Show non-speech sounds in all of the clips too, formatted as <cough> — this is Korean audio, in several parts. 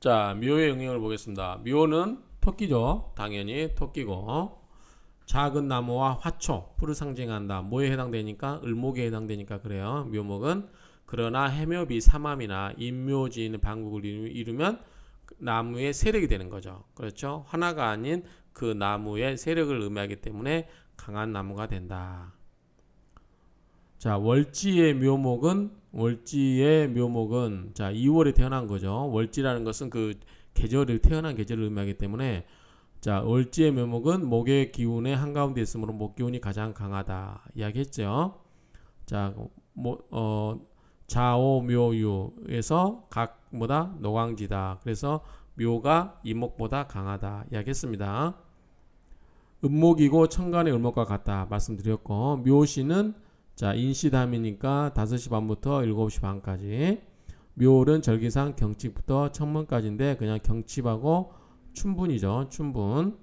자, 묘의 영역을 보겠습니다. 묘는 토끼죠. 당연히 토끼고. 작은 나무와 화초, 풀을 상징한다. 뭐에 해당되니까? 을목에 해당되니까 그래요. 묘목은 그러나 해묘비 삼암이나 인묘지인 방국을 이루- 이루면 그 나무의 세력이 되는 거죠. 그렇죠? 하나가 아닌 그 나무의 세력을 의미하기 때문에 강한 나무가 된다. 자, 월지의 묘목은 월지의 묘목은 자, 2월에 태어난 거죠. 월지라는 것은 그 계절을 태어난 계절을 의미하기 때문에 자, 월지의 묘목은 목의 기운의 한가운데 있으므로 목 기운이 가장 강하다. 이야기했죠. 자, 뭐, 어, 자오묘유에서 각 뭐다 노광지다. 그래서 묘가 이목보다 강하다. 이야기했습니다. 음목이고 천간의 을목과 같다. 말씀드렸고 묘시는 자 인시담이니까 5시 반부터 7시 반까지 묘는 절기상 경칩부터 천문까지인데 그냥 경칩하고 춘분이죠. 춘분.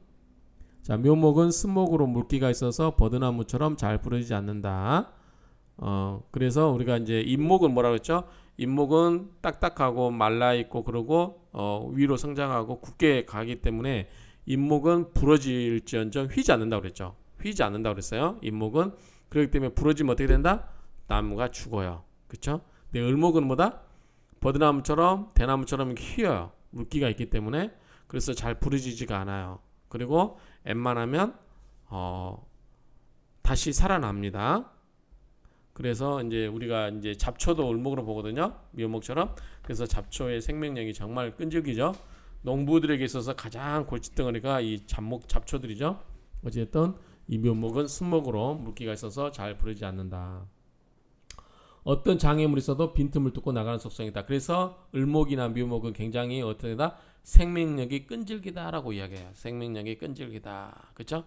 자 묘목은 스목으로 물기가 있어서 버드나무처럼 잘 부러지지 않는다. 어 그래서 우리가 이제 잎목은 뭐라 그랬죠? 잎목은 딱딱하고 말라 있고 그러고 어 위로 성장하고 굳게 가기 때문에 잎목은 부러질지언정 휘지 않는다고 그랬죠. 휘지 않는다고 그랬어요. 잎목은 그렇기 때문에 부러지면 어떻게 된다? 나무가 죽어요. 그렇죠? 근데 을목은 뭐다? 버드나무처럼 대나무처럼 휘어요. 물기가 있기 때문에 그래서 잘 부러지지가 않아요. 그리고 웬만하면 어 다시 살아납니다. 그래서 이제 우리가 이제 잡초도 을목으로 보거든요. 묘목처럼. 그래서 잡초의 생명력이 정말 끈질기죠. 농부들에게 있어서 가장 골칫덩어리가 이 잡목 잡초들이죠. 어쨌든 이 묘목은 순목으로 물기가 있어서 잘 부르지 않는다. 어떤 장애물이 있어도 빈틈을 뚫고 나가는 속성이다. 그래서 을목이나 묘목은 굉장히 어떻게다 생명력이 끈질기다라고 이야기해요. 생명력이 끈질기다. 그렇죠?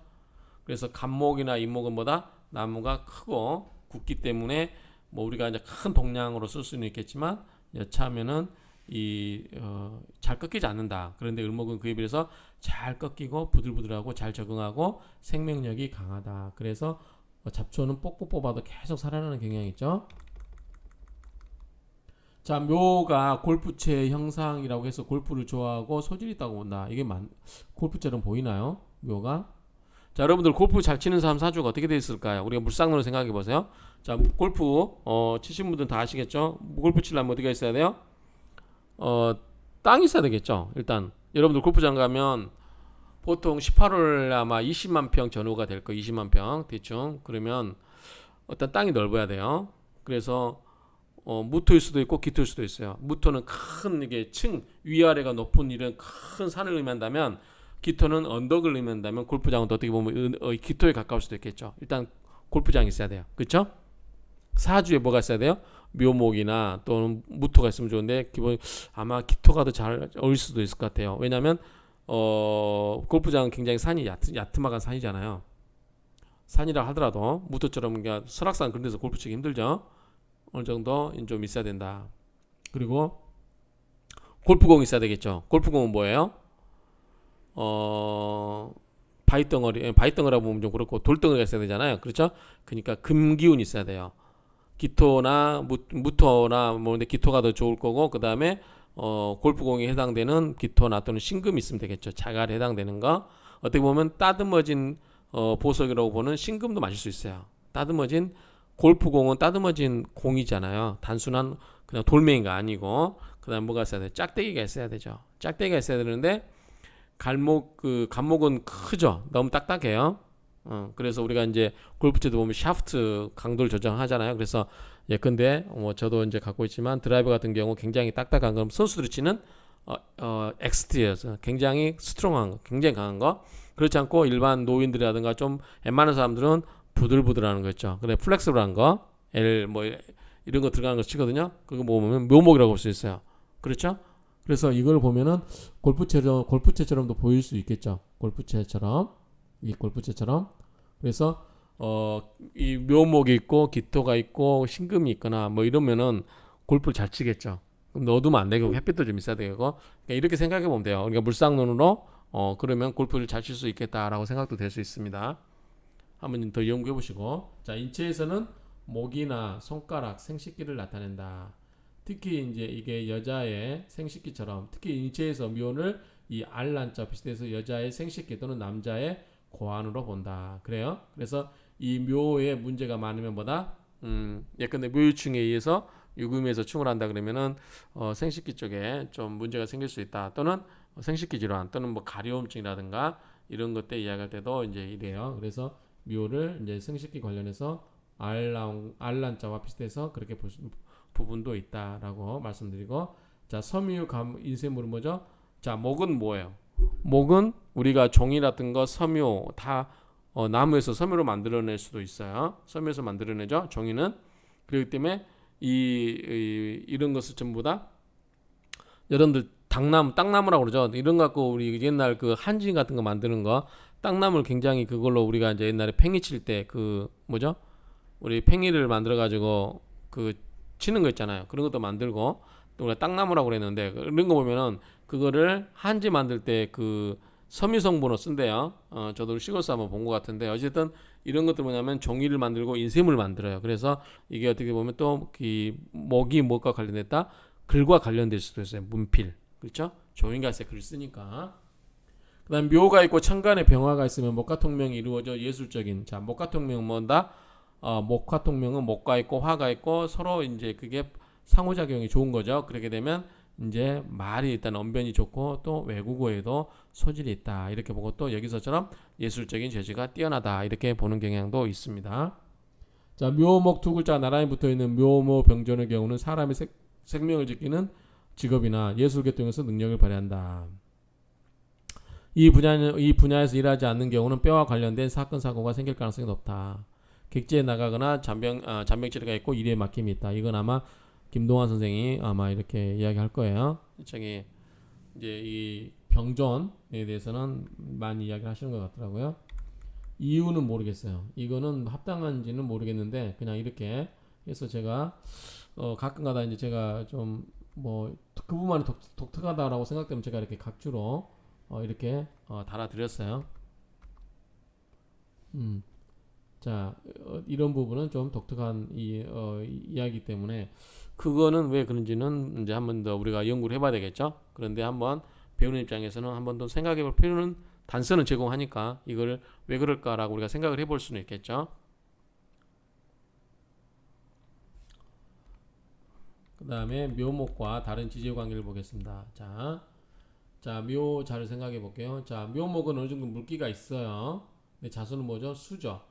그래서 간목이나 잎목은 뭐다? 나무가 크고 굳기 때문에 뭐 우리가 이제 큰 동량으로 쓸 수는 있겠지만 여차하면은 이잘 꺾이지 않는다. 그런데 을목은 그에 비해서 잘 꺾이고 부들부들하고 잘 적응하고 생명력이 강하다. 그래서 어, 잡초는 뽑고 뽑아도 계속 살아나는 경향이 있죠. 자, 묘가 골프채 형상이라고 해서 골프를 좋아하고 소질이 있다고 본다. 이게 만 골프처럼 보이나요? 묘가? 자, 여러분들 골프 잘 치는 사람 사주가 어떻게 돼 있을까요? 우리가 물상으로 생각해 보세요. 자, 골프 어, 치신 분들은 다 아시겠죠? 골프 치려면 어디가 있어야 돼요? 어, 땅이 있어야 되겠죠. 일단 여러분들 골프장 가면 보통 18홀 아마 20만 평 전후가 될 거 20만 평 대충 그러면 어떤 땅이 넓어야 돼요. 그래서 어, 무토일 수도 있고 기토일 수도 있어요. 무토는 큰 이게 층 위아래가 높은 이런 큰 산을 의미한다면 기토는 언덕을 의미한다면 골프장은 어떻게 보면 은- 어, 기토에 가까울 수도 있겠죠. 일단 골프장이 있어야 돼요. 그렇죠? 사주에 뭐가 있어야 돼요? 묘목이나 또는 무토가 있으면 좋은데 기본 아마 기토가 더 잘 어울릴 수도 있을 것 같아요. 왜냐하면 어 골프장은 굉장히 산이 얕, 얕음막한 산이잖아요. 산이라 하더라도 무토처럼 그러니까 설악산 그런 데서 골프 치기 힘들죠. 어느 정도 좀 있어야 된다. 그리고 골프공 있어야 되겠죠. 골프공은 뭐예요? 어 바위덩어리, 예, 바위덩어리라고 보면 좀 그렇고 돌덩어리가 있어야 되잖아요. 그렇죠? 그러니까 금기운이 있어야 돼요. 기토나 무, 무토나 뭐 근데 기토가 더 좋을 거고 그 다음에 어 골프공에 해당되는 기토나 또는 신금이 있으면 되겠죠. 자갈에 해당되는 거 어떻게 보면 따듬어진 어 보석이라고 보는 신금도 마실 수 있어요. 따듬어진 골프공은 따듬어진 공이잖아요. 단순한 그냥 돌멩이가 아니고 그다음 뭐가 있어야 돼? 짝대기가 있어야 되죠. 짝대기가 있어야 되는데 갈목 그 간목은 크죠. 너무 딱딱해요. 어, 그래서 우리가 이제 골프채도 보면 샤프트 강도를 조정하잖아요. 그래서 예컨대 뭐 저도 이제 갖고 있지만 드라이버 같은 경우 굉장히 딱딱한 거 선수들이 치는 어, 어 엑스트에서 굉장히 스트롱한 거, 굉장히 강한 거. 그렇지 않고 일반 노인들이라든가 좀 웬만한 사람들은 부들부들하는 거 있죠. 근데 플렉스블한 거, L 뭐 이런 거 들어가는 거 치거든요. 그거 보면 묘목이라고 볼 수 있어요. 그렇죠? 그래서 이걸 보면은 골프채처럼 골프채처럼도 보일 수 있겠죠. 골프채처럼 이 골프채처럼 그래서 어 이 묘목이 있고 기토가 있고 신금이 있거나 뭐 이러면은 골프를 잘 치겠죠. 그럼 넣어두면 안 되고 햇빛도 좀 있어야 되고 그러니까 이렇게 생각해 보면 돼요. 그러니까 물상론으로 어 그러면 골프를 잘 칠 수 있겠다라고 생각도 될 수 있습니다. 한번 더 연구해 보시고 자 인체에서는 목이나 손가락 생식기를 나타낸다. 특히 이제 이게 여자의 생식기처럼 특히 인체에서 묘를 이 알란자 비슷해서 여자의 생식기 또는 남자의 고안으로 본다. 그래요. 그래서 이 묘에 문제가 많으면 뭐다? 음, 예컨대 묘유충에 의해서 유금에서 충을 한다 그러면은 어, 생식기 쪽에 좀 문제가 생길 수 있다. 또는 생식기 질환 또는 뭐 가려움증이라든가 이런 것 때 이야기할 때도 이제 이래요. 그래서 묘를 이제 생식기 관련해서 알란 알란자와 비슷해서 그렇게 볼 수, 부분도 있다라고 말씀드리고 자 섬유 감 인쇄물은 뭐죠? 자 목은 뭐예요? 목은 우리가 종이라든 거 섬유 다 어, 나무에서 섬유로 만들어낼 수도 있어요. 섬유에서 만들어내죠. 종이는 그렇기 때문에 이, 이 이런 것을 전부 다 여러분들 당나무, 땅나무라고 그러죠. 이런 거 갖고 우리 옛날 그 한진 같은 거 만드는 거 땅나무를 굉장히 그걸로 우리가 이제 옛날에 팽이 칠 때 그 뭐죠? 우리 팽이를 만들어 가지고 그 치는 거 있잖아요. 그런 것도 만들고 또 우리가 땅나무라고 그랬는데 그런 거 보면은 그거를 한지 만들 때그 섬유 성분을 쓴대요. 어, 저도 식어서 한번 본 것 같은데 어쨌든 이런 것들 뭐냐면 종이를 만들고 인쇄물 만들어요. 그래서 이게 어떻게 보면 또이 목이 뭐가 관련됐다 글과 관련될 수도 있어요. 문필 그렇죠? 종이가세 글을 쓰니까. 그다음 묘가 있고 천간에 병화가 있으면 목화 통명이 이루어져 예술적인 자 목화 통명 뭔다? 어, 목화 통명은 목과 있고 화가 있고 서로 이제 그게 상호작용이 좋은 거죠. 그렇게 되면 이제 말이 일단 언변이 좋고 또 외국어에도 소질이 있다 이렇게 보고 또 여기서처럼 예술적인 재주가 뛰어나다 이렇게 보는 경향도 있습니다. 자 묘목 두 글자 나란히 붙어 있는 묘모 병존의 경우는 사람의 생, 생명을 지키는 직업이나 예술 계통에서 능력을 발휘한다. 이 분야는 이 분야에서 일하지 않는 경우는 뼈와 관련된 사건 사고가 생길 가능성이 높다. 객지에 나가거나 잔병 아, 잔병 치레가 있고 일에 막힘이 있다. 이건 아마 김동환 선생이 아마 이렇게 이야기할 거예요. 저기 이제 이 병존에 대해서는 많이 이야기를 하시는 것 같더라고요. 이유는 모르겠어요. 이거는 합당한지는 모르겠는데 그냥 이렇게 해서 제가 어 가끔가다 이제 제가 좀 뭐 그 부분만이 독, 독특하다라고 생각되면 제가 이렇게 각주로 어 이렇게 어 달아드렸어요. 음. 자, 어, 이런 부분은 좀 독특한 이, 어, 이야기 때문에 그거는 왜 그런지는 이제 한 번 더 우리가 연구를 해봐야 되겠죠. 그런데 한번 배우는 입장에서는 한 번 더 생각해볼 필요는 단서는 제공하니까 이걸 왜 그럴까라고 우리가 생각을 해볼 수는 있겠죠. 그 다음에 묘목과 다른 지질 관계를 보겠습니다. 자, 자, 묘 자를 생각해 볼게요. 자, 묘목은 어느 정도 물기가 있어요. 근데 자수는 뭐죠? 수죠.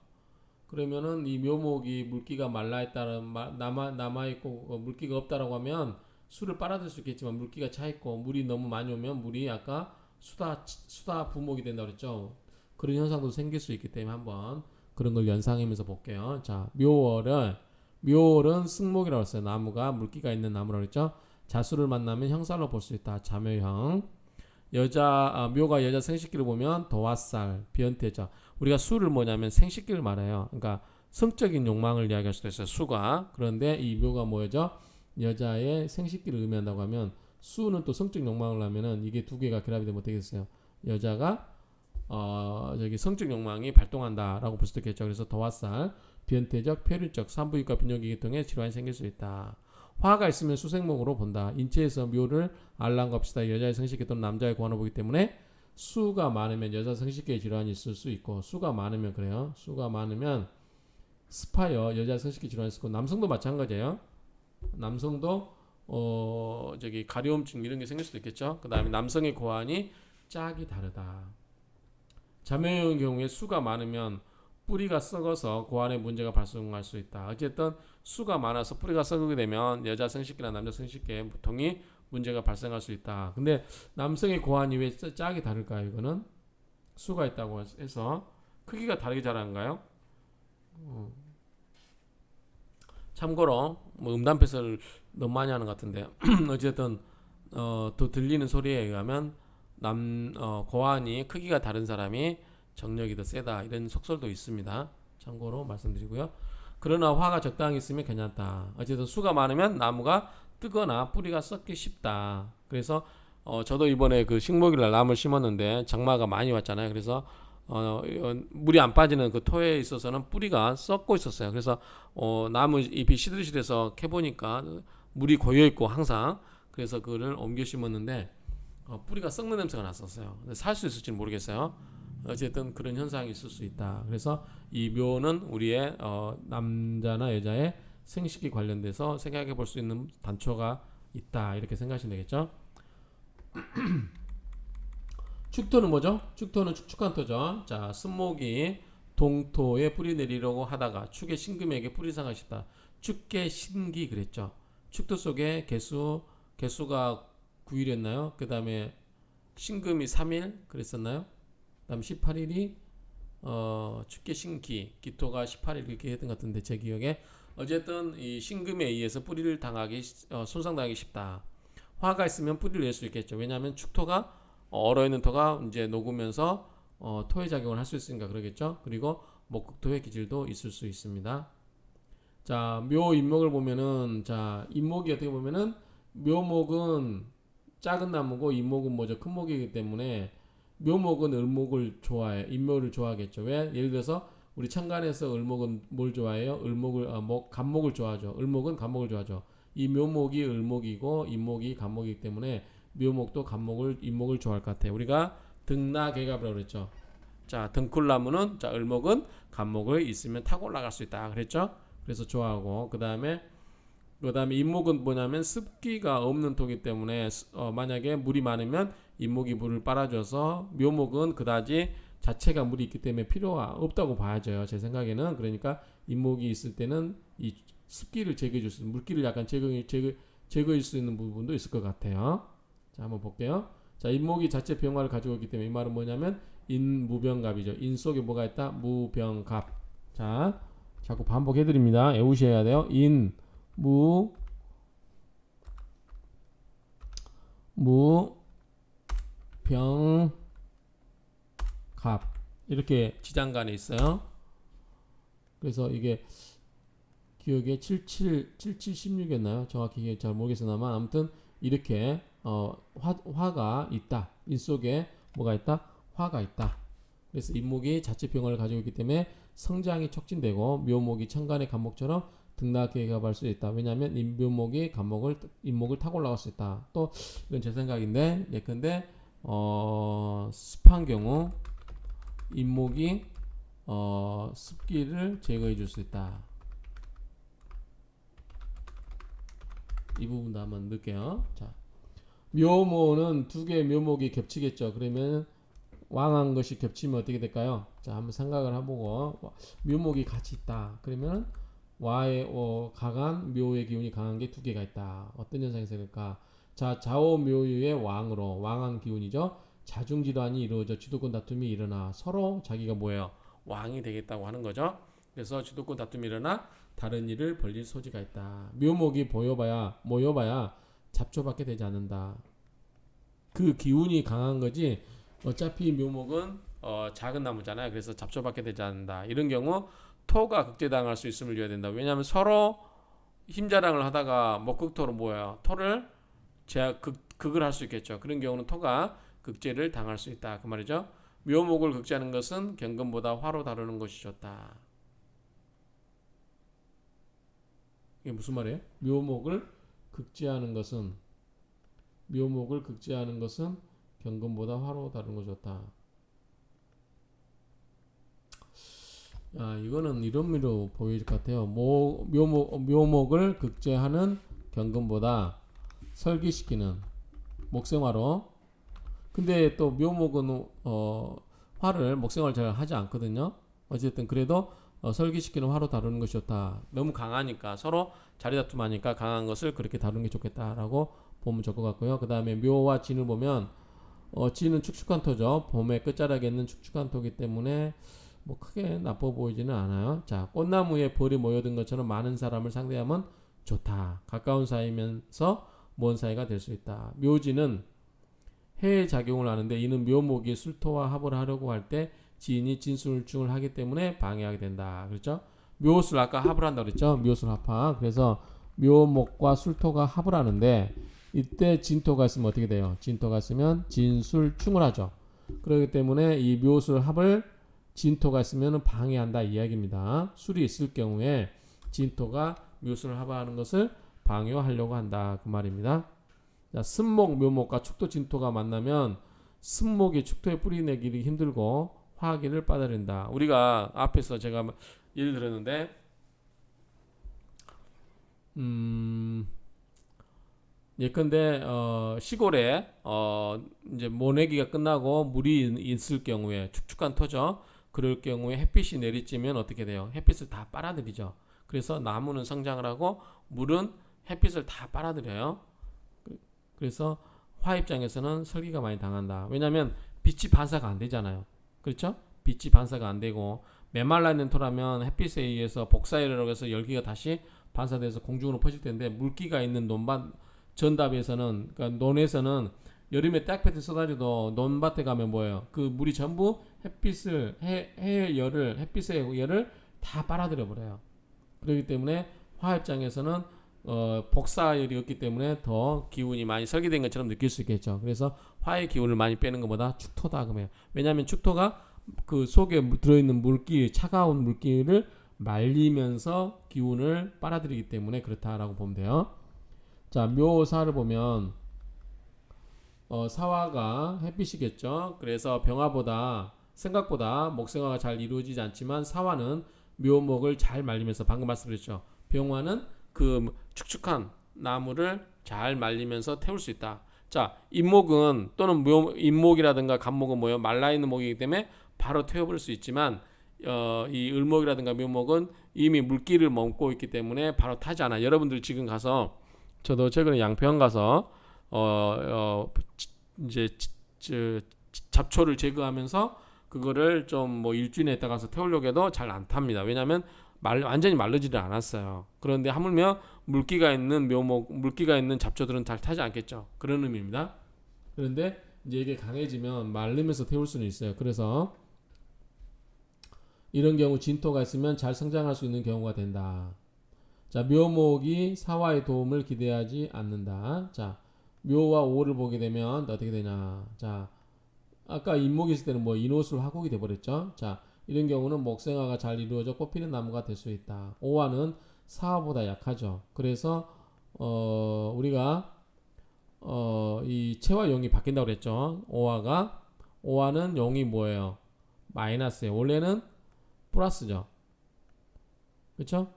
그러면은 이 묘목이 물기가 말라 있다는 남아 남아 있고 어, 물기가 없다라고 하면 술을 빨아들 수 있겠지만 물기가 차 있고 물이 너무 많이 오면 물이 아까 수다 수다 부목이 된다 그랬죠. 그런 현상도 생길 수 있기 때문에 한번 그런 걸 연상하면서 볼게요. 자, 묘월은 묘월은 승목이라고 했어요. 나무가 물기가 있는 나무라고 했죠. 자수를 만나면 형살로 볼 수 있다. 자묘형. 여자 아, 묘가 여자 생식기를 보면 도화살, 비언태자. 우리가 수를 뭐냐면 생식기를 말해요. 그러니까 성적인 욕망을 이야기할 수도 있어요. 수가. 그런데 이 묘가 뭐죠? 여자의 생식기를 의미한다고 하면 수는 또 성적 욕망을 하면은 이게 두 개가 결합이 되면 어떻게 됐어요? 여자가 어 저기 성적 욕망이 발동한다라고 볼 수도 있겠죠. 그래서 도화살, 변태적, 폐륜적, 산부인과 비뇨기 계통에 질환이 생길 수 있다. 화가 있으면 수생목으로 본다. 인체에서 묘를 알랑가 합시다. 여자의 생식기 또는 남자의 고환을 보기 때문에 수가 많으면 여자 성식기에 질환이 있을 수 있고 수가 많으면 그래요. 수가 많으면 스파여 여자 성식기 질환이 있고 남성도 마찬가지예요. 남성도 어 저기 가려움증 이런 게 생길 수도 있겠죠. 그다음에 남성의 고환이 짝이 다르다. 자매의 경우에 수가 많으면 뿌리가 썩어서 고환에 문제가 발생할 수 있다. 어쨌든 수가 많아서 뿌리가 썩게 되면 여자 성식기나 남자 성식기에 보통이 문제가 발생할 수 있다. 근데 남성의 고환이 왜 짝이 다를까요? 이거는 수가 있다고 해서 크기가 다르게 자란가요? 어. 참고로 뭐 음담 패설 너무 많이 하는 것 같은데 <clears throat> 어쨌든 어, 또 들리는 소리에 의하면 남 어, 고환이 크기가 다른 사람이 정력이 더 세다 이런 속설도 있습니다. 참고로 말씀드리고요. 그러나 화가 적당히 있으면 괜찮다. 어쨌든 수가 많으면 나무가 뜨거나 뿌리가 썩기 쉽다. 그래서 어, 저도 이번에 그 식목일날 나무를 심었는데 장마가 많이 왔잖아요. 그래서 어, 어, 물이 안 빠지는 그 토에 있어서는 뿌리가 썩고 있었어요. 그래서 어, 나무 잎이 시들시들해서 캐보니까 물이 고여 있고 항상 그래서 그거를 옮겨 심었는데 어, 뿌리가 썩는 냄새가 났었어요. 살 수 있을지는 모르겠어요. 어쨌든 그런 현상이 있을 수 있다. 그래서 이 묘는 우리의 어, 남자나 여자의 생식기 관련돼서 생각해 볼 수 있는 단초가 있다. 이렇게 생각하시면 되겠죠. <clears throat> 축토는 뭐죠? 축토는 축축한 토죠. 자, 쓴목이 동토에 뿌리 내리려고 하다가 축의 신금에게 뿌리 상하싶다 축계 신기 그랬죠. 축토 속에 개수 개수가 9일이었나요? 그 다음에 신금이 3일 그랬었나요? 그다음 18일이 어 축계 신기 기토가 18일 이렇게 했던 것 같은데 제 기억에 어쨌든 이 신금에 의해서 뿌리를 당하기 어, 손상당하기 쉽다. 화가 있으면 뿌리를 낼 수 있겠죠. 왜냐하면 축토가 어, 얼어 있는 토가 이제 녹으면서 어, 토의 작용을 할 수 있으니까 그러겠죠. 그리고 목극토의 기질도 있을 수 있습니다. 자, 묘 인목을 보면은 자, 인목이 어떻게 보면은 묘목은 작은 나무고 인목은 뭐죠? 큰 목이기 때문에 묘목은 을목을 좋아해. 인묘를 좋아하겠죠. 왜? 예를 들어서 우리 천간에서 을목은 뭘 좋아해요? 을목을 아, 목 간목을 좋아하죠. 을목은 간목을 좋아하죠. 이 묘목이 을목이고 인목이 간목이기 때문에 묘목도 간목을 인목을 좋아할 것 같아요. 우리가 등나개갑이라고 그랬죠. 자, 등굴나무는 자, 을목은 간목을 있으면 타고 올라갈 수 있다. 그랬죠? 그래서 좋아하고 그다음에 그다음에 인목은 뭐냐면 습기가 없는 토기 때문에 스- 어, 만약에 물이 많으면 인목이 물을 빨아줘서 묘목은 그다지 자체가 물이 있기 때문에 필요가 없다고 봐야죠. 제 생각에는 그러니까 인목이 있을 때는 이 습기를 제거해 줄 수 있는 물기를 약간 제거 제거 제거할 수 있는 부분도 있을 것 같아요. 자, 한번 볼게요. 자, 인목이 자체 병화를 가지고 있기 때문에 이 말은 뭐냐면 인무병갑이죠. 인 속에 뭐가 있다? 무병갑. 자, 자꾸 반복해 드립니다. 외우셔야 돼요. 인, 무, 무, 병, 갑. 이렇게 지장간에 있어요. 그래서 이게 기억에 77, 7716이었나요? 정확히 잘 모르겠으나만 아무튼 이렇게 어, 화, 화가 있다. 인 속에 뭐가 있다? 화가 있다. 그래서 인목이 자체 병을 가지고 있기 때문에 성장이 촉진되고 묘목이 천간의 간목처럼 등락계 가할 수 있다. 왜냐하면 이 묘목이 간목을 인목을 타고 올라갈 수 있다. 또 이건 제 생각인데 예컨대 어, 습한 경우 인목이 어, 습기를 제거해 줄 수 있다. 이 부분도 한번 넣을게요. 자, 묘모는 두 개의 묘목이 겹치겠죠. 그러면 왕한 것이 겹치면 어떻게 될까요? 자, 한번 생각을 해보고 와- 묘목이 같이 있다. 그러면 와의 어, 강한 묘의 기운이 강한 게 두 개가 있다. 어떤 현상이 생길까? 자, 좌우 묘유의 왕으로 왕한 기운이죠. 자중지단이 이루어져 주도권 다툼이 일어나 서로 자기가 뭐예요? 왕이 되겠다고 하는 거죠. 그래서 주도권 다툼이 일어나 다른 일을 벌릴 소지가 있다. 묘목이 보여봐야 모여봐야 잡초밖에 되지 않는다. 그 기운이 강한 거지. 어차피 묘목은 어, 작은 나무잖아요. 그래서 잡초밖에 되지 않는다. 이런 경우 토가 극제당할 수 있음을 이어야 된다. 왜냐하면 서로 힘자랑을 하다가 목극토로 뭐예요? 토를 제약 극, 극을 할 수 있겠죠. 그런 경우는 토가 극제를 당할 수 있다. 그 말이죠. 묘목을 극제하는 것은 경금보다 화로 다루는 것이 좋다. 이게 무슨 말이에요? 묘목을 극제하는 것은 묘목을 극제하는 것은 경금보다 화로 다루는 것이 좋다. 아, 이거는 이런 의미로 보일 것 같아요. 모, 묘목, 묘목을 극제하는 경금보다 설기시키는 목생화로. 근데 또 묘목은 어, 화를 목생화를 잘 하지 않거든요. 어쨌든 그래도 어, 설기시키는 화로 다루는 것이 좋다. 너무 강하니까 서로 자리 다툼하니까 강한 것을 그렇게 다루는 게 좋겠다라고 보면 좋을 것 같고요. 그 다음에 묘와 진을 보면 어, 진은 축축한 토죠. 봄의 끝자락에 있는 축축한 토기 때문에 뭐 크게 나빠 보이지는 않아요. 자, 꽃나무에 벌이 모여든 것처럼 많은 사람을 상대하면 좋다. 가까운 사이면서 먼 사이가 될 수 있다. 묘지는 해의 작용을 하는데 이는 묘목이 술토와 합을 하려고 할 때 지인이 진술중을 하기 때문에 방해하게 된다. 그렇죠? 묘술 아까 합을 한다 그랬죠? 묘술 합화. 그래서 묘목과 술토가 합을 하는데 이때 진토가 있으면 어떻게 돼요? 진토가 있으면 진술충을 하죠. 그렇기 때문에 이 묘술 합을 진토가 있으면 방해한다 이 이야기입니다. 술이 있을 경우에 진토가 묘술을 합하는 것을 방요하려고 한다 그 말입니다. 자, 습목, 묘목과 축토, 진토가 만나면 습목이 축토에 뿌리 내기를 힘들고 화기를 빨아들인다. 우리가 앞에서 제가 예를 들었는데 음 예컨대 어 시골에 어 이제 모내기가 끝나고 물이 있을 경우에 축축한 터죠. 그럴 경우에 햇빛이 내리쬐면 어떻게 돼요? 햇빛을 다 빨아들이죠. 그래서 나무는 성장을 하고 물은 햇빛을 다 빨아들여요. 그- 그래서 화 입장에서는 설기가 많이 당한다. 왜냐하면 빛이 반사가 안 되잖아요. 그렇죠? 빛이 반사가 안 되고 메말라 있는 토라면 햇빛에 의해서 복사열이라고 해서 열기가 다시 반사돼서 공중으로 퍼질 텐데 물기가 있는 논밭 전답에서는 그러니까 논에서는 여름에 딱볕이 쏟아져도 논밭에 가면 뭐예요? 그 물이 전부 햇빛을 해, 해의 열을 햇빛의 열을 다 빨아들여 버려요. 그렇기 때문에 화 입장에서는 어, 복사열이 없기 때문에 더 기운이 많이 설계된 것처럼 느낄 수 있겠죠. 그래서 화의 기운을 많이 빼는 것보다 축토다 그러면 왜냐하면 축토가 그 속에 물- 들어있는 물기 차가운 물기를 말리면서 기운을 빨아들이기 때문에 그렇다라고 보면 돼요. 자 묘사를 보면 어, 사화가 햇빛이겠죠. 그래서 병화보다 생각보다 목생화가 잘 이루어지지 않지만 사화는 묘목을 잘 말리면서 방금 말씀드렸죠. 병화는 그 축축한 나무를 잘 말리면서 태울 수 있다. 자, 잎목은 또는 묘, 잎목이라든가 간목은 뭐예요? 말라 있는 목이기 때문에 바로 태워버릴 수 있지만 어, 이 을목이라든가 묘목은 이미 물기를 머금고 있기 때문에 바로 타지 않아. 여러분들 지금 가서 저도 최근에 양평 가서 어, 어 지- 이제 지- 저- 잡초를 제거하면서 그거를 좀 뭐 일주일 내에 가서 태우려고 해도 잘 안 탑니다. 왜냐하면 말 완전히 마르지를 않았어요. 그런데 하물며 물기가 있는 묘목, 물기가 있는 잡초들은 잘 타지 않겠죠. 그런 의미입니다. 그런데 이제 이게 강해지면 마르면서 태울 수는 있어요. 그래서 이런 경우 진토가 있으면 잘 성장할 수 있는 경우가 된다. 자, 묘목이 사화의 도움을 기대하지 않는다. 자, 묘와 오를 보게 되면 어떻게 되냐. 자, 아까 인목이 있을 때는 뭐 인호술 화곡이 돼버렸죠. 자, 이런 경우는 목생화가 잘 이루어져 꽃피는 나무가 될 수 있다. 오화는 사화보다 약하죠. 그래서 어, 우리가 어, 이 체와 용이 바뀐다고 그랬죠. 오화가 오화는 용이 뭐예요? 마이너스예요. 원래는 플러스죠. 그렇죠?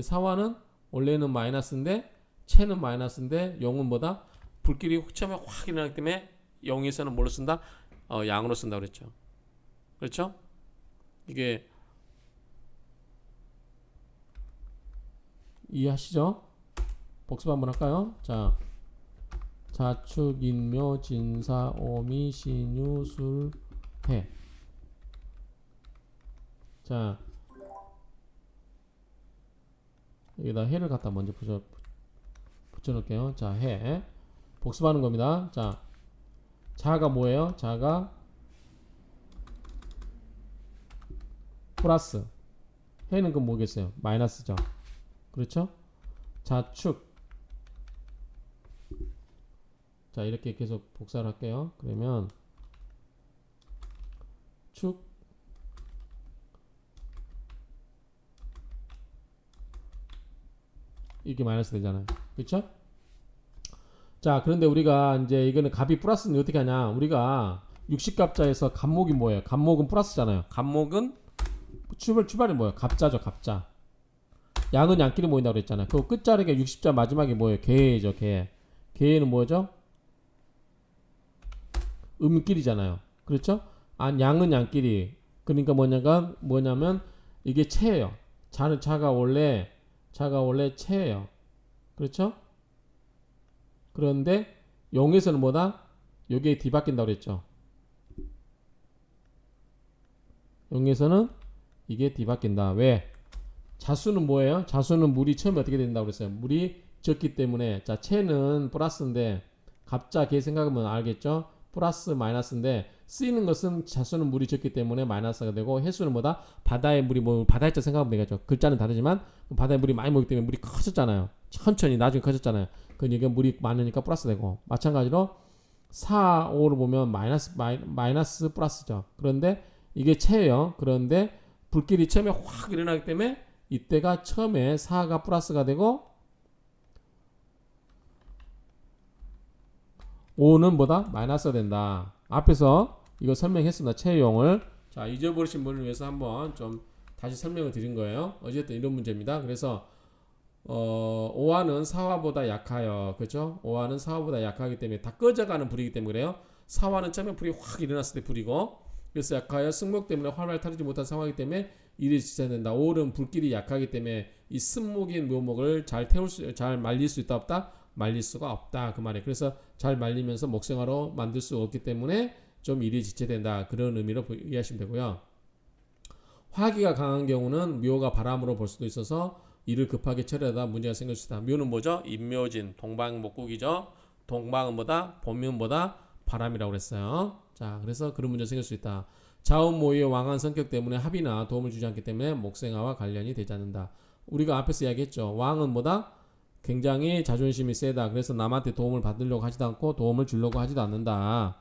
사화는 원래는 마이너스인데 체는 마이너스인데 용은 뭐다? 불길이 처음에 확 일어나기 때문에 용에서는 뭘로 쓴다? 어, 양으로 쓴다 그랬죠. 그렇죠? 이게 이해하시죠? 복습 한번 할까요? 자, 자축, 인묘, 진사, 오미, 신유, 술, 해. 자, 여기다 해를 갖다 먼저 붙여, 붙여놓을게요. 자, 해. 복습하는 겁니다. 자, 자가 뭐예요? 자가 플러스. 해는 그 뭐겠어요? 마이너스죠. 그렇죠? 자축. 자, 이렇게 계속 복사를 할게요. 그러면 축 이렇게 마이너스 되잖아요. 그렇죠? 자, 그런데 우리가 이제 이거는 값이 플러스는 어떻게 하냐? 우리가 60갑자에서 갑목이 뭐예요? 갑목은 플러스잖아요. 갑목은 출발 출발이 뭐예요? 갑자죠, 갑자. 양은 양끼리 모인다고 그랬잖아요. 그 끝자리가 60자 마지막에 뭐예요? 개죠, 개. 개는 뭐죠? 음끼리잖아요. 그렇죠? 안 양은 양끼리. 그러니까 뭐냐가 뭐냐면 이게 체예요. 자는 자가 원래 자가 원래 체예요. 그렇죠? 그런데 용에서는 뭐다? 여기에 뒤바뀐다고 그랬죠. 용에서는 이게 뒤바뀐다. 왜? 자수는 뭐예요? 자수는 물이 처음에 어떻게 된다고 그랬어요? 물이 적기 때문에 자 체는 플러스인데 갑자 개 생각하면 알겠죠? 플러스 마이너스인데 쓰이는 것은 자수는 물이 적기 때문에 마이너스가 되고 해수는 뭐다? 바다의 물이 뭐 바다의 생각하면 되겠죠. 글자는 다르지만 바다의 물이 많이 먹기 때문에 물이 커졌잖아요. 천천히 나중에 커졌잖아요. 그러니까 물이 많으니까 플러스 되고 마찬가지로 4, 5를 보면 마이너스 마이, 마이너스 플러스죠. 그런데 이게 체예요. 그런데 불길이 처음에 확 일어나기 때문에 이때가 처음에 4가 플러스가 되고 5는 뭐다? 마이너스가 된다. 앞에서 이거 설명했습니다. 채용을. 자, 잊어버리신 분을 위해서 한번 좀 다시 설명을 드린 거예요. 어쨌든 이런 문제입니다. 그래서 어, 5화는 4화보다 약하여. 그렇죠? 5화는 4화보다 약하기 때문에 다 꺼져가는 불이기 때문에 그래요. 4화는 처음에 불이 확 일어났을 때 불이고 그래서 약하여 승목 때문에 활발 타르지 못한 상황이기 때문에 일이 지체된다. 5는 불길이 약하기 때문에 이 승목인 묘목을 잘 태울 수, 잘 말릴 수 있다 없다? 말릴 수가 없다. 그 말이에요. 그래서 잘 말리면서 목생화로 만들 수 없기 때문에 좀 일이 지체된다. 그런 의미로 보- 이해하시면 되고요. 화기가 강한 경우는 묘가 바람으로 볼 수도 있어서 이를 급하게 처리하다 문제가 생길 수 있다. 묘는 뭐죠? 임묘진, 동방목국이죠. 동방은 뭐다? 뭐다? 바람이라고 그랬어요. 자, 그래서 그런 문제 가 생길 수 있다. 자원 모의의 왕한 성격 때문에 합의나 도움을 주지 않기 때문에 목생화와 관련이 되지 않는다. 우리가 앞에서 이야기했죠. 왕은 뭐다? 굉장히 자존심이 세다. 그래서 남한테 도움을 받으려고 하지도 않고 도움을 주려고 하지도 않는다.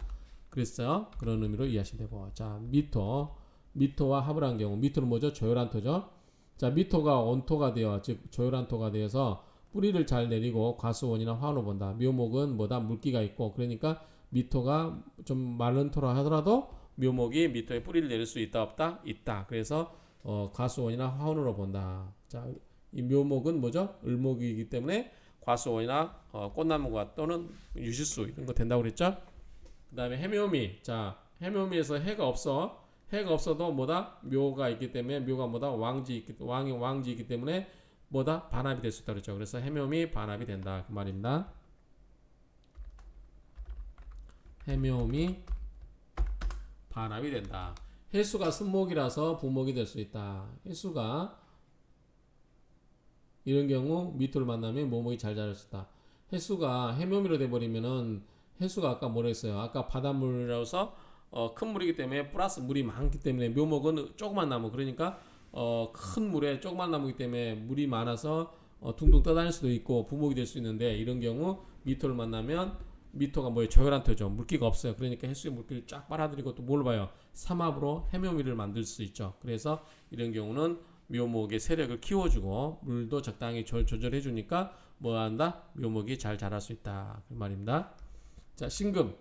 그랬어요. 그런 의미로 이해하시면 되고. 자, 미토. 미토와 합을 한 경우. 미토는 뭐죠? 조열한 토죠. 자, 미토가 온토가 되어, 즉, 조열한 토가 되어서 뿌리를 잘 내리고 과수원이나 화원을 본다. 묘목은 뭐다? 물기가 있고. 그러니까 미토가 좀 마른 토라 하더라도 묘목이 미토에 뿌리를 내릴 수 있다 없다? 있다. 그래서 어, 과수원이나 화원으로 본다. 자, 이 묘목은 뭐죠? 을목이기 때문에 과수원이나 어, 꽃나무가 또는 유실수 이런 거 된다고 그랬죠? 그다음에 해묘미. 자, 해묘미에서 해가 없어. 해가 없어도 뭐다? 묘가 있기 때문에 묘가 뭐다? 왕지 있기 왕이 왕지 있기 때문에 뭐다? 반합이 될 수 있다 그랬죠. 그래서 해묘미 반합이 된다 그 말입니다. 해묘미 반합이 된다. 해수가 순목이라서 부목이 될 수 있다. 해수가 이런 경우 미토를 만나면 모목이 잘 자랄 수 있다. 해수가 해묘미로 돼버리면은 해수가 아까 뭐라 했어요? 아까 바닷물이라서 어, 큰 물이기 때문에 플러스 물이 많기 때문에 묘목은 조그만 나무 그러니까 어, 큰 물에 조그만 나무기 때문에 물이 많아서 어, 둥둥 떠다닐 수도 있고 부목이 될 수 있는데 이런 경우 미토를 만나면 미토가 뭐예요? 저열한 토죠. 물기가 없어요. 그러니까 해수의 물기를 쫙 빨아들이고 또 뭘 봐요? 삼합으로 해묘미를 만들 수 있죠. 그래서 이런 경우는 묘목의 세력을 키워주고 물도 적당히 절 조절해 주니까 뭐 한다? 묘목이 잘 자랄 수 있다. 그 말입니다. 자, 신금.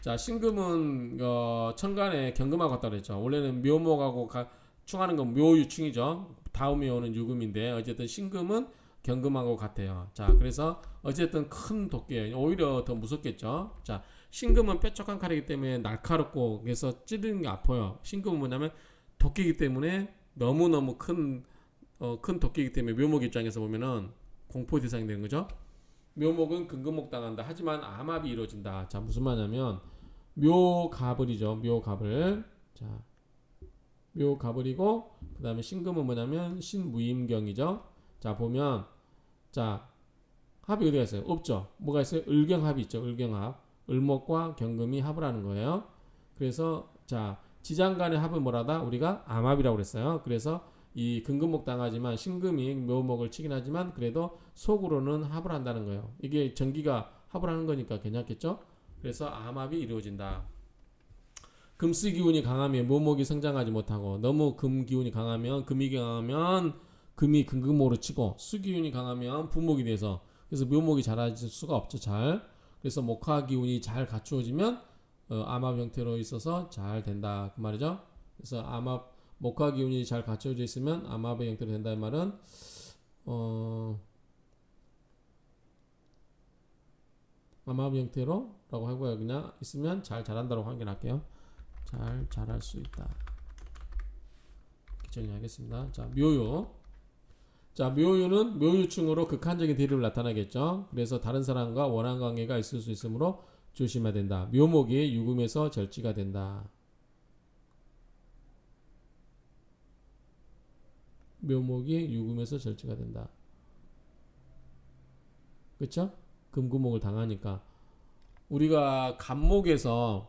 자, 신금은 어, 천간에 경금하고 같다 그랬죠. 원래는 묘목하고 가, 충하는 건 묘유충이죠. 다음에 오는 유금인데 어쨌든 신금은 경금하고 같아요. 자, 그래서 어쨌든 큰 도끼예요. 오히려 더 무섭겠죠. 자, 신금은 뾰족한 칼이기 때문에 날카롭고 그래서 찌르는 게 아파요. 신금은 뭐냐면 도끼이기 때문에 너무너무 큰, 어, 큰 도끼이기 때문에 묘목 입장에서 보면은 공포 대상이 되는 거죠. 묘목은 근근목 당한다. 하지만 암합이 이루어진다. 자, 무슨 말이냐면 묘가불이죠. 묘가불. 자, 묘가불이고 그 다음에 신금은 뭐냐면 신무임경이죠. 자, 보면 자, 합이 어디가 있어요? 없죠. 뭐가 있어요? 을경합이 있죠. 을경합. 을목과 경금이 합을 하는 거예요. 그래서 자, 지장 간의 합은 뭐라다? 우리가 암합이라고 그랬어요. 그래서 이 근근목 당하지만 신금이 묘목을 치긴 하지만 그래도 속으로는 합을 한다는 거예요. 이게 전기가 합을 하는 거니까 괜찮겠죠? 그래서 암합이 이루어진다. 금수 기운이 강하면 묘목이 성장하지 못하고 너무 금 기운이 강하면 금이 강하면 금이 근근목으로 치고 수 기운이 강하면 부목이 돼서 그래서 묘목이 자랄 수가 없죠. 잘. 그래서 목화 기운이 잘 갖추어지면 어, 암합 형태로 있어서 잘 된다 그 말이죠. 그래서 암합 목화 기운이 잘 갖춰져 있으면 암합의 형태로 된다는 말은 어 암합 형태로 라고 하고요. 그냥 있으면 잘 자란다고 확인할게요. 잘 자랄 수 있다. 이렇게 정리하겠습니다. 자 묘유 자 묘유는 묘유충으로 극한적인 대립을 나타나겠죠. 그래서 다른 사람과 원한 관계가 있을 수 있으므로 조심해야 된다. 묘목이 유금에서 절지가 된다. 묘목이 유금에서 절지가 된다. 그쵸? 금구목을 당하니까. 우리가 간목에서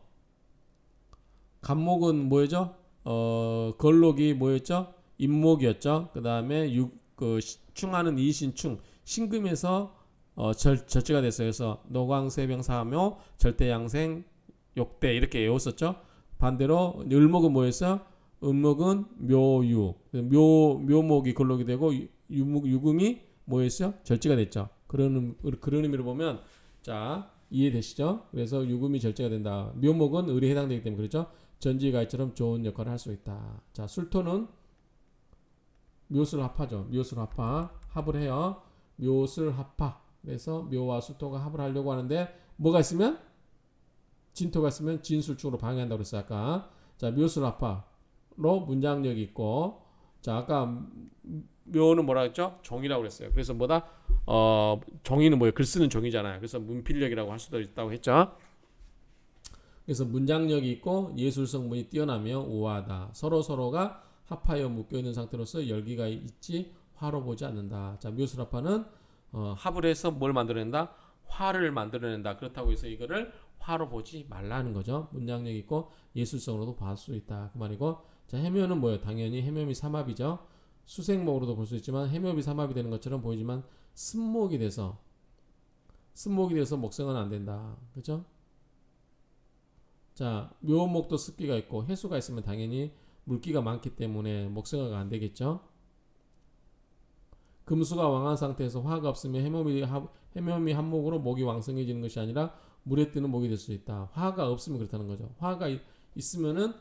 간목은 뭐였죠? 어, 걸록이 뭐였죠? 임목이었죠. 그 다음에 유, 그 시- 충하는 이신충 신금에서 어, 절, 절제가 됐어요. 그래서 노광세병사묘 절대양생 욕대 이렇게 외웠었죠. 반대로 을목은 뭐였어요? 을목은 묘유 묘 묘목이 걸록이 되고 유- 유목 유금이 뭐였어요? 절제가 됐죠. 그런 의- 그런 의미로 보면 자 이해되시죠? 그래서 유금이 절제가 된다. 묘목은 을에 해당되기 때문에 그렇죠? 전지가이처럼 좋은 역할을 할 수 있다. 자, 술토는 묘술 합하죠. 묘술 합하 합을 해요. 묘술 합하. 그래서 묘와 술토가 합을 하려고 하는데 뭐가 있으면 진토가 있으면 진술축으로 방해한다고 그랬어요. 아까 자 묘술 합하로 문장력이 있고 자 아까 묘는 뭐라 했죠? 종이라고 그랬어요. 그래서 뭐다? 어 종이는 뭐예요? 글 쓰는 종이잖아요. 그래서 문필력이라고 할 수도 있다고 했죠. 그래서 문장력이 있고 예술 성분이 뛰어나며 우아하다. 서로 서로가 합하여 묶여 있는 상태로서 열기가 있지 화로 보지 않는다. 자 합하는 어, 합을 해서 뭘 만들어낸다? 화를 만들어낸다. 그렇다고 해서 이거를 화로 보지 말라는 거죠. 문장력 있고 예술성으로도 볼 수 있다. 그 말이고 자 해묘는 뭐예요? 당연히 해묘미 삼합이죠. 수생목으로도 볼 수 있지만 해묘비 삼합이 되는 것처럼 보이지만 쓴목이 돼서 쓴목이 돼서 목성은 안 된다. 그죠? 자 묘목도 습기가 있고 해수가 있으면 당연히 물기가 많기 때문에 목성화가 안 되겠죠. 금수가 왕한 상태에서 화가 없으면 합- 해묘미 한목으로 목이 왕성해지는 것이 아니라 물에 뜨는 목이 될 수 있다. 화가 없으면 그렇다는 거죠. 화가 있- 있으면은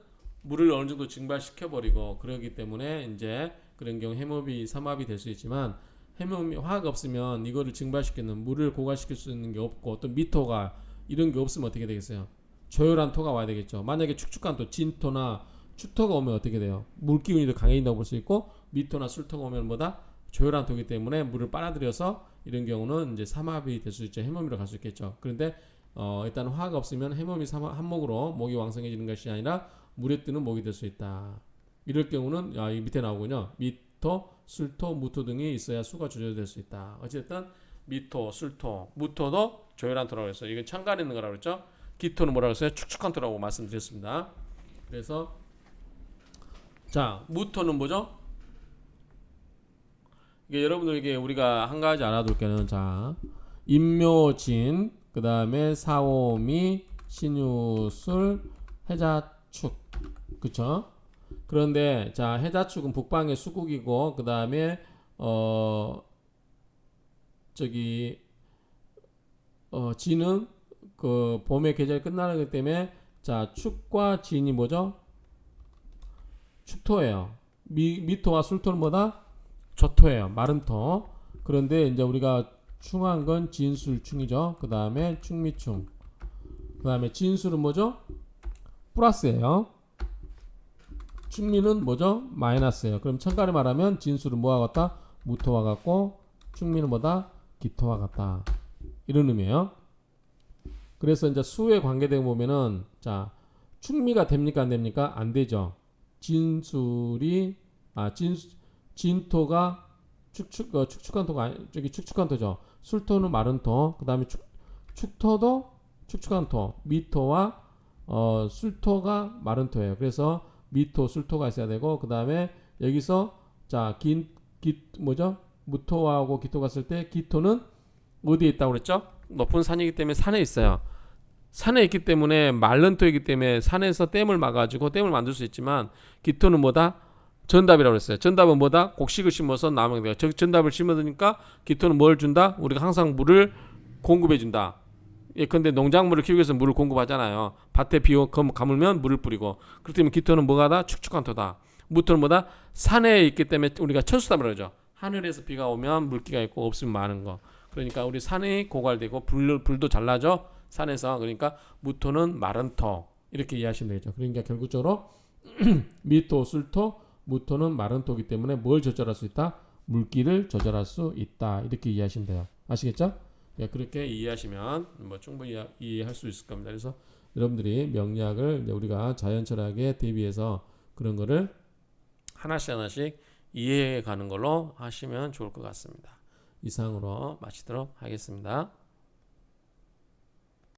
물을 어느 정도 증발시켜 버리고 그러기 때문에 이제 그런 경우 해묘비 삼합이 될 수 있지만 해묘미 화가 없으면 이거를 증발시키는 물을 고갈시킬 수 있는 게 없고 또 미토가 이런 게 없으면 어떻게 되겠어요? 조열한 토가 와야 되겠죠. 만약에 축축한 토, 진토나 축토가 오면 어떻게 돼요? 물 기운이 더 강해진다고 볼 수 있고 미토나 술토가 오면 뭐다? 조열한 토기 때문에 물을 빨아들여서 이런 경우는 이제 삼합이 될 수 있죠. 해모미로 갈 수 있겠죠. 그런데 어, 일단 화가 없으면 해모미 삼합 한목으로 목이 왕성해지는 것이 아니라 물에 뜨는 목이 될 수 있다. 이럴 경우는 아, 이 밑에 나오군요. 미토, 술토, 무토 등이 있어야 수가 조절될 수 있다. 어쨌든 미토, 술토, 무토도 조열한 토라고 했어요. 이건 창간에 있는 거라고 그랬죠. 기토는 뭐라고 했어요? 축축한 토라고 말씀드렸습니다. 그래서 자, 무토는 뭐죠? 이게 여러분들 이게 우리가 한 가지 알아둘 게는 자 임묘진 그 다음에 사오미 신유술 해자축. 그쵸? 그런데 자 해자축은 북방의 수국이고 그 다음에 어 저기 어 진은 그 봄의 계절이 끝나는 것 때문에 자 축과 진이 뭐죠 축토예요 미, 미토와 술토는 뭐다 저토예요. 마른 토. 그런데 이제 우리가 충한 건 진술충이죠. 그 다음에 충미충. 그 다음에 진술은 뭐죠? 플러스예요. 충미는 뭐죠? 마이너스예요. 그럼 천가를 말하면 진술은 뭐와 같다? 무토와 같고 충미는 뭐다? 기토와 같다. 이런 의미예요. 그래서 이제 수에 관계되고 보면은 자 충미가 됩니까 안 됩니까? 안 되죠. 진술이 아 진수 진토가 축축 어, 축축한 토가 저기 축축한 토죠. 술토는 마른 토. 그다음에 축 축토도 축축한 토. 미토와 어 술토가 마른 토예요. 그래서 미토 술토가 있어야 되고 그다음에 여기서 자긴기 뭐죠? 무토하고 기토가 쓸때 기토는 어디에 있다고 그랬죠? 높은 산이기 때문에 산에 있어요. 산에 있기 때문에 마른 토이기 때문에 산에서 댐을 막아가지고 댐을 만들 수 있지만 기토는 뭐다? 전답이라고 그랬어요. 전답은 뭐다? 곡식을 심어서 나무가 돼요. 저 전답을 심어두니까 기토는 뭘 준다? 우리가 항상 물을 공급해 준다. 예, 근데 농작물을 키우기 위해서 물을 공급하잖아요. 밭에 비 오- 검- 가물면 물을 뿌리고. 그렇기 때문에 기토는 뭐가다? 축축한 토다. 무토는 뭐다? 산에 있기 때문에 우리가 천수답이라고 그러죠. 하늘에서 비가 오면 물기가 있고 없으면 많은 거. 그러니까 우리 산이 고갈되고 불, 불도 잘 나죠. 산에서. 그러니까 무토는 마른 토. 이렇게 이해하시면 되겠죠. 그러니까 결국적으로 <clears throat> 미토, 술토, 무토는 마른 토기 때문에 뭘 조절할 수 있다? 물기를 조절할 수 있다. 이렇게 이해하시면 돼요. 아시겠죠? 예, 그렇게 이해하시면 뭐 충분히 이해- 이해할 수 있을 겁니다. 그래서 여러분들이 명리학을 우리가 자연 철학에 대비해서 그런 거를 하나씩 하나씩 이해해 가는 걸로 하시면 좋을 것 같습니다. 이상으로 마치도록 하겠습니다.